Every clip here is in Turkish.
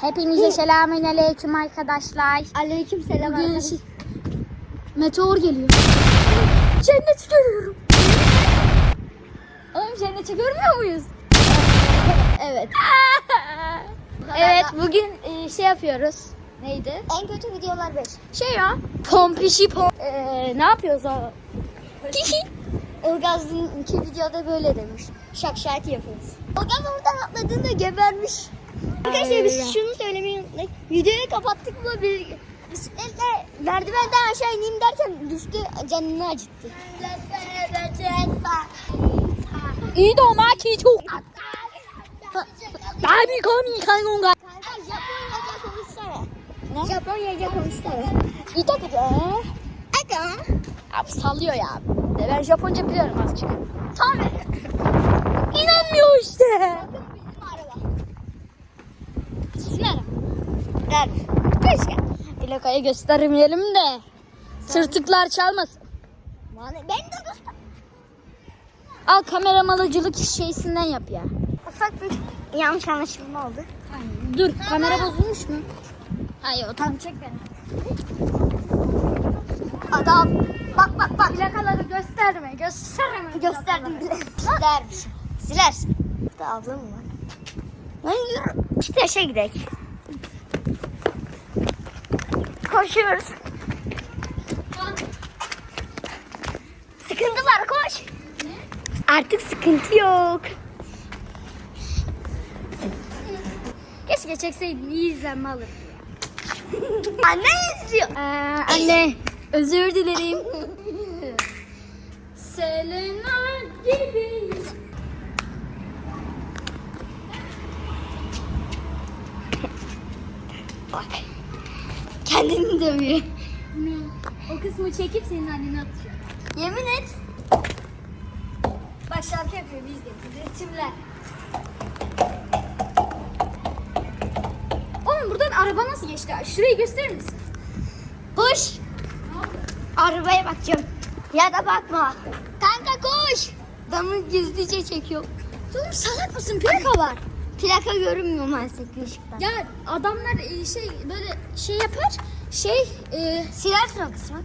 Hepinize selamün aleyküm arkadaşlar. Aleyküm selam. Bugün arkadaşlar. meteor geliyor. Cenneti görüyorum. Oğlum cenneti görmüyor muyuz? Evet. evet bugün e, şey yapıyoruz. Neydi? En kötü videolar 5. Şey ya. Pompişi pom. Ee, ne yapıyoruz abi? Ilgaz'ın iki videoda böyle demiş. Şak şak yapıyoruz. Ilgaz oradan atladığında gebermiş. Arkadaşlar biz şunu söylemeyi. Videoyu kapattık mı bir bisikletle merdivenden aşağı ineyim derken düştü canını acıttı. İyi de o maki çok. Abi komi kanunga. Japonyaca konuşsana. Ne? Japonyaca konuşsana. İyi de Aga. Abi sallıyor ya. Ben Japonca biliyorum azıcık. Tabii. İnanmıyor işte. Der. Keşke. Plakayı göstermeyelim de. Tırtıklar çalmasın. Ben de dostum. Al kameramalıcılık şeysinden yap ya. Ufak bir yanlış anlaşılma oldu. Dur kamera bozulmuş mu? Hayır o tam çek beni. Adam. Bak bak bak. Plakaları gösterme gösterme. Gösterdim bile. Dermiş. Silersin. Burada ablam mı var? Lan yürü. Çiteşe gidelim. Koşuyoruz. Sıkıntı var koş. Artık sıkıntı yok. Keşke çekseydin iyi izlenme alır. Anne izliyor. Ee, anne özür dilerim. Selena gibi. Bak. Kendini dövüyor. O kısmı çekip senin annene atacağım. Yemin et. Bak şarkı yapıyor biz de. Ritimler. Oğlum buradan araba nasıl geçti? Şurayı gösterir misin? Koş. Arabaya bakacağım. Ya da bakma. Kanka koş. Damı gizlice çekiyor. Oğlum salak mısın? Plaka var. Plaka görünmüyor maalesef ışıktan. Ya adamlar e, şey böyle şey yapar. Şey e, o kısmı.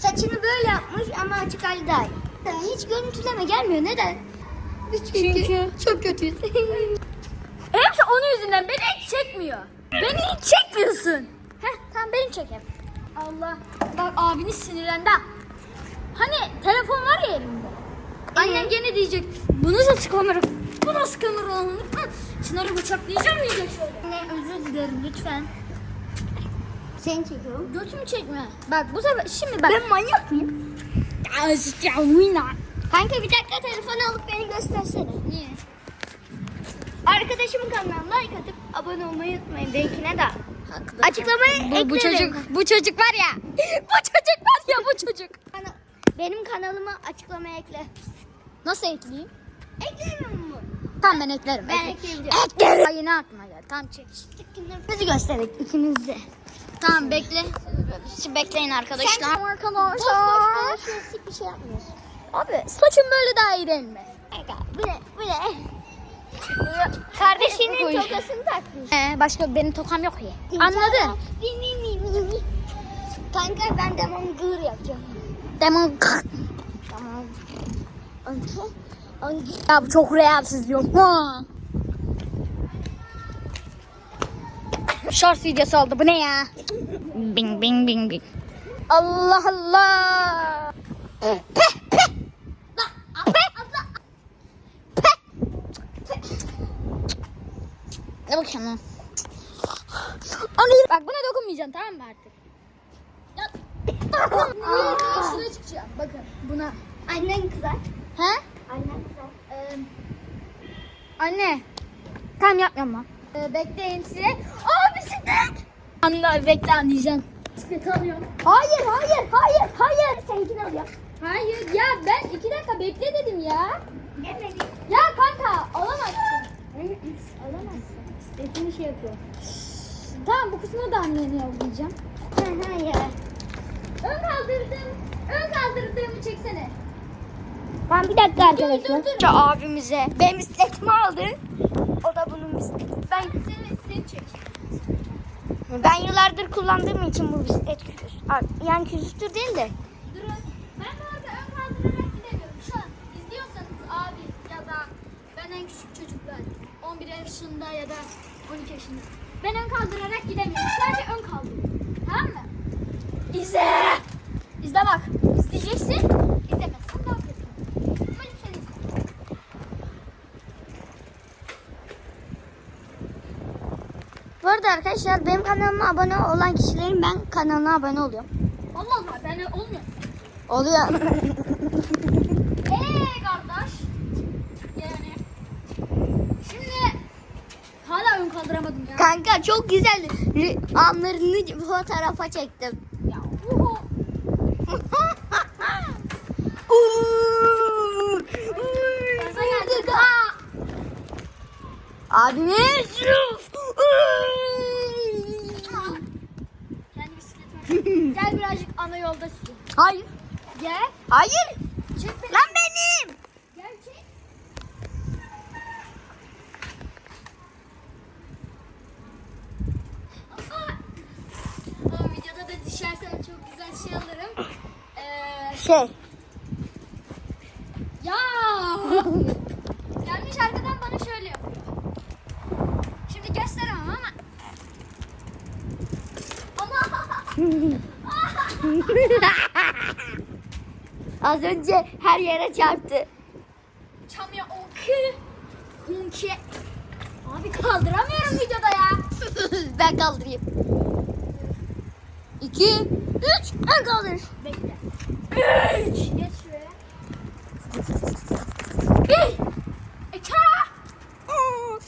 Saçını böyle yapmış ama açık hali daha iyi. Hiç görüntüleme gelmiyor. Neden? Çünkü- çok kötüyüz. hepsi onun yüzünden beni hiç çekmiyor. Beni hiç çekmiyorsun. Heh tamam beni çek hep. Allah. Bak abiniz sinirlendi. ha. Hani telefon var ya elinde. Annem gene diyecek. Bu nasıl kamera? Bu nasıl alınır? Hı, Çınar'ı bıçaklayacağım diyecek şöyle. Anne özür dilerim lütfen. Seni çekiyorum. Götümü çekme. Bak bu sefer şimdi bak. Ben manyak mıyım? Kanka bir dakika telefonu alıp beni göstersene. Niye? Arkadaşımın kanalına like atıp abone olmayı unutmayın. Benimkine de. Haklı. Açıklamaya eklerim. Bu, bu çocuk bu çocuk var ya. bu çocuk var ya bu çocuk. Benim kanalımı açıklamaya ekle. Nasıl ekleyeyim? Eklemiyor mu? Tamam ben eklerim. Ben. Eklerim. Ay yine aklıma geldi. Tamam çek. Bizi gösterdik ikimiz de. Tamam bekle. Şimdi bekleyin arkadaşlar. Arkadaşlar. Boş bir şey yapmıyorsun. Abi saçım böyle daha iyi değil mi? Bu ne? Bu ne? Kardeşinin tokasını takmış. Ee, başka benim tokam yok ya. Anladın? Mi, mi, mi, mi, mi. Kanka ben demon gır yapacağım. Demon Tamam. Anki. Ya bu çok realsiz diyor. Ha. Short videosu oldu. Bu ne ya? Bing bing bing bing. Allah Allah. Peh. Peh. Peh. Ne bakıyorsun lan? Bak buna dokunmayacaksın tamam mı artık? Ya. Aa, Şuraya çıkacağım. Bakın buna. Annen kızar. He? Annen kızar. Ee, anne. Tamam yapmıyorum lan. Ee, bekleyin size. Aa bisiklet. Anne bekle anlayacaksın. Bisiklet alıyorum. Hayır, hayır, hayır, hayır. Seninkini alıyorum. Hayır ya ben iki dakika bekle dedim ya. Gelmedi. Ya kanka alamazsın. Alamazsın. İstediğin şey yapıyor. Tamam bu kısmını da annene yollayacağım. Ha ha ya. Ön kaldırdım. Ön kaldırdığımı çeksene. Ben bir dakika arkadaşlar. dur, dur. Şu abimize benim bisikletimi aldı. O da bunun bisikleti. Ben Seni, seni çek. Ben yıllardır kullandığım için bu bisiklet küsüz. Yani küsüstür değil de. Durun. Ben bu arada ön kaldırarak gidemiyorum. Şu an izliyorsanız abi ya da benden küçük çocuklar 11 yaşında ya da 12 yaşında. Ben ön kaldırarak gidemiyorum. Sadece ön kaldırıyorum. Tamam mı? İzle. İzle bak. İzleyeceksin. İzlemezsen ne yapıyorsun? Ama lütfen izle. Bu arada arkadaşlar benim kanalıma abone olan kişilerin ben kanalına abone oluyorum. Allah Allah ben olmuyor. Oluyor. Eee kardeş. Yani. Şimdi hala ön kaldıramadım ya. Kanka çok güzel anlarını fotoğrafa çektim. Ya uhu. Abimiz. Kendi bisikletime. Gel birazcık ana yolda sür. Hayır. Gel. Hayır. Çek beni. Lan benim. Gel çek. Aa! Videoda da düşersem çok güzel şey alırım. Ee, Şey. ya! Gelmiş arkadan bana şöyle yapıyor. Şimdi gösteremem ama. Ama Az önce her yere çarptı. çam ya oku. Hunki. Abi kaldıramıyorum videoda ya. ben kaldırayım. İki, üç, ben kaldır. Bekle. Üç. Geç şuraya. Bir. İki. Aa!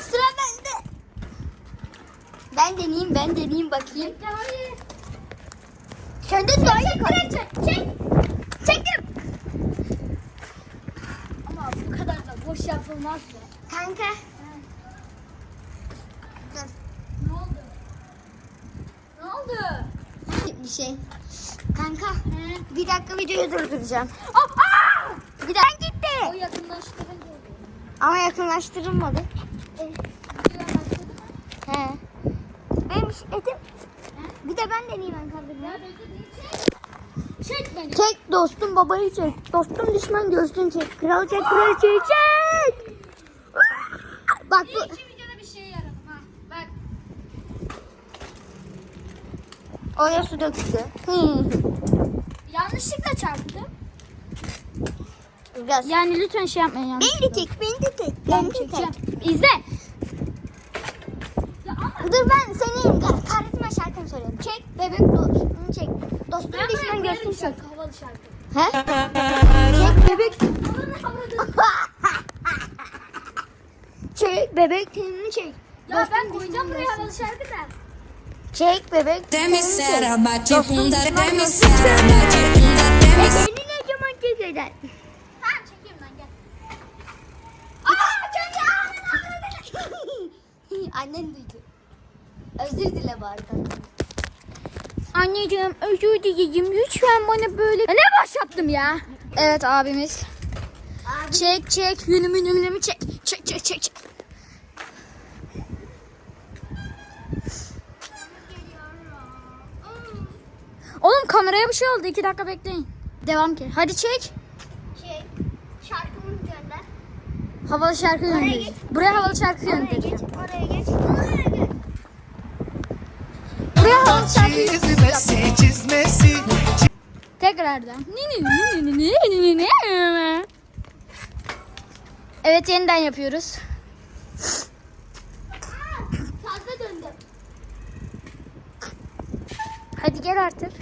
Sıra bende. Ben deneyeyim, deneyeyim bakayım. Kendi daha iyi Çek çek. Çek. Çektim. Ama bu kadar da boş yapılmaz be. Kanka. Ne oldu? Ne oldu? Bir şey. Kanka. He. Bir dakika videoyu durduracağım. Aa! Aa! Bir dakika O gitti. yakınlaştırınca oluyor. Ama yakınlaştırılmadı. Videoya başladı mı? He. Benim etim. Bir de ben deneyeyim ben değil, çek. Çek beni. Çek dostum babayı çek. Dostum düşman göğsünü çek. Kral çek kraliçeyi çek. Bak bu. yaradım ha. Bak. Oraya su döktü. Hı. Yanlışlıkla çarptım. Biraz. Yani lütfen şey yapmayın. Beni de çek, beni de çek. Ben Beni de çek. İzle. Dur ben senin karizma şarkını söyleyeyim. Çek bebek dostunu çek. Dostum düşman koyarım çek. havalı şarkı. He? Çek bebek. Çek bebek tenini çek. Ya Dostum ben koyacağım buraya havalı şarkı da. Çek bebek tenini çek. Dostum düşman será, çek. E seni ne zaman çek eder? Tamam çekeyim lan gel. Aa kendi Annen duydu. Özür dile bari. Anneciğim özür dileyim lütfen bana böyle. Ne baş yaptım ya? Evet abimiz. Abi Çek çek yünümü yünümü çek. Çek çek çek çek. Oğlum kameraya bir şey oldu. iki dakika bekleyin. Devam ki. Hadi çek. Çek. Şarkımı gönder. Havalı şarkı geç. Buraya havalı şarkı Oraya geç, göndereceğim. oraya geç. Oraya geç. Çizmesi çizmesi Tekrardan. Ni, ni, ni, ni, ni, ni, ni, ni. Evet yeniden yapıyoruz. Fazla döndüm. Hadi gel artık.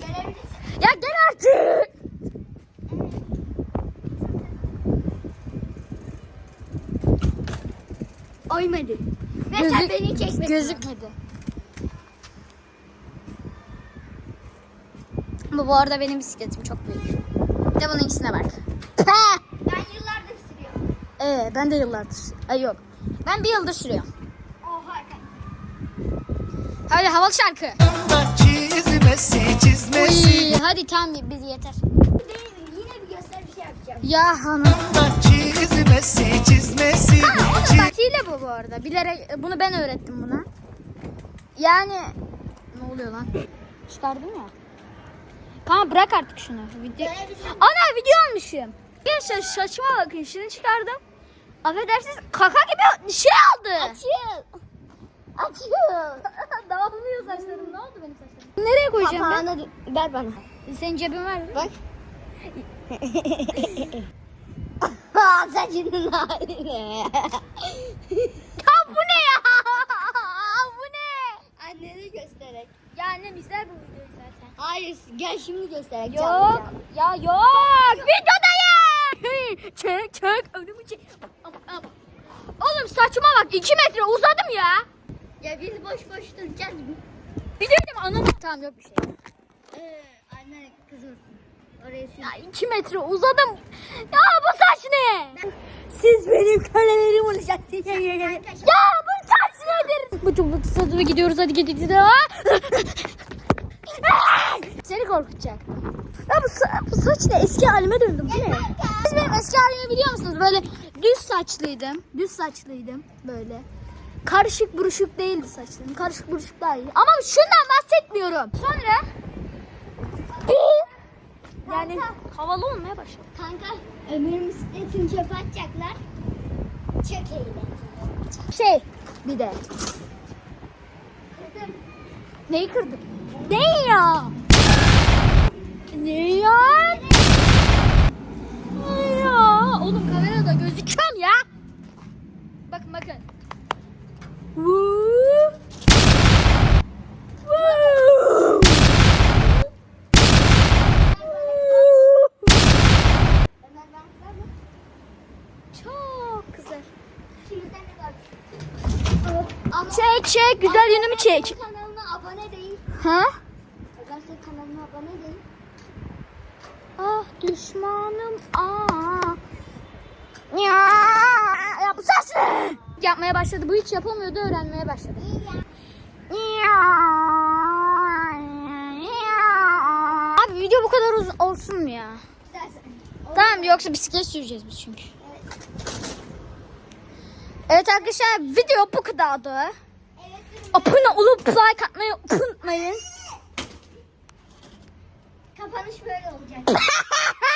Gelebilirsin. Ya gel artık. Oymadı. Ve sen beni çekmedin. Gözükmedi. Bu bu arada benim bisikletim çok büyük. Bir de bunun ikisine bak. Ben yıllardır sürüyorum. Ee, ben de yıllardır. Ay yok. Ben bir yıldır sürüyorum. Oha. Hadi havalı şarkı. çizmesi çizmesi Uy, hadi tamam biz yeter. Yine bir göster bir şey yapacağım. Ya hanım. Da çizmesi çizmesi Bak hile bu bu arada. Bilerek bunu ben öğrettim buna. Yani ne oluyor lan? Çıkardım ya. Tamam bırak artık şunu. Video. Ana video almışım. Gençler saçma bakın şunu çıkardım. Affedersiniz kaka gibi şey aldı. Açıl. Açıl. Dağılmıyor saçlarım. Ne oldu benim saçlarım? Nereye koyacağım ben? Kapağını ver bana. Senin cebin var mı? Bak. Saçının haline. Ya bu ne ya? bu ne? Anneni göstererek. Ya annem izler bu videoyu zaten. Hayır gel şimdi göstererek. Yok. Ya yok. Videodayım. çek çek. Önümü çek. Oğlum saçıma bak. 2 metre uzadım ya. Ya biz boş boş duracağız. Videoydum anam. Tamam yok bir şey. Ee, anne kızmasın. Oraya sil. Ya 2 metre uzadım. Ya bu saç ne? Siz benim kölelerim olacaksınız. Ya bu nedir? Bu çok saçma gidiyoruz hadi gidiyoruz. Seni korkutacak. Ya bu, sa- bu saç ne? Eski halime döndüm. Bu ne? Siz benim eski halimi biliyor musunuz? Böyle düz saçlıydım. Düz saçlıydım böyle. Karışık buruşuk değildi saçlarım. Karışık buruşuk daha iyi. Ama şundan bahsetmiyorum. Sonra yani havalı olmaya başladı. Kanka ömür bisikletini çöpe atacaklar. Çok eğlenceli. Şey bir de. Neyi kırdım? Ne ya? Ne ya? Ne ya? Oğlum kamerada gözüküyorum ya. Bakın bakın. Woo. Woo. Ömer ben kızar mı? Çok güzel. Şimdi sen de bak. Çek çek güzel yönümü çek. Kanalına abone değil. Ha? Senin kanalına abone değil. Ah düşmanım aa. Ya, ya bu ses ne? Yapmaya başladı. Bu hiç yapamıyordu. Öğrenmeye başladı. Abi video bu kadar uzun olsun mu ya? Tamam yoksa bisiklet süreceğiz biz çünkü. Evet arkadaşlar video bu kadardı. Abone olup like atmayı unutmayın. Kapanış böyle olacak.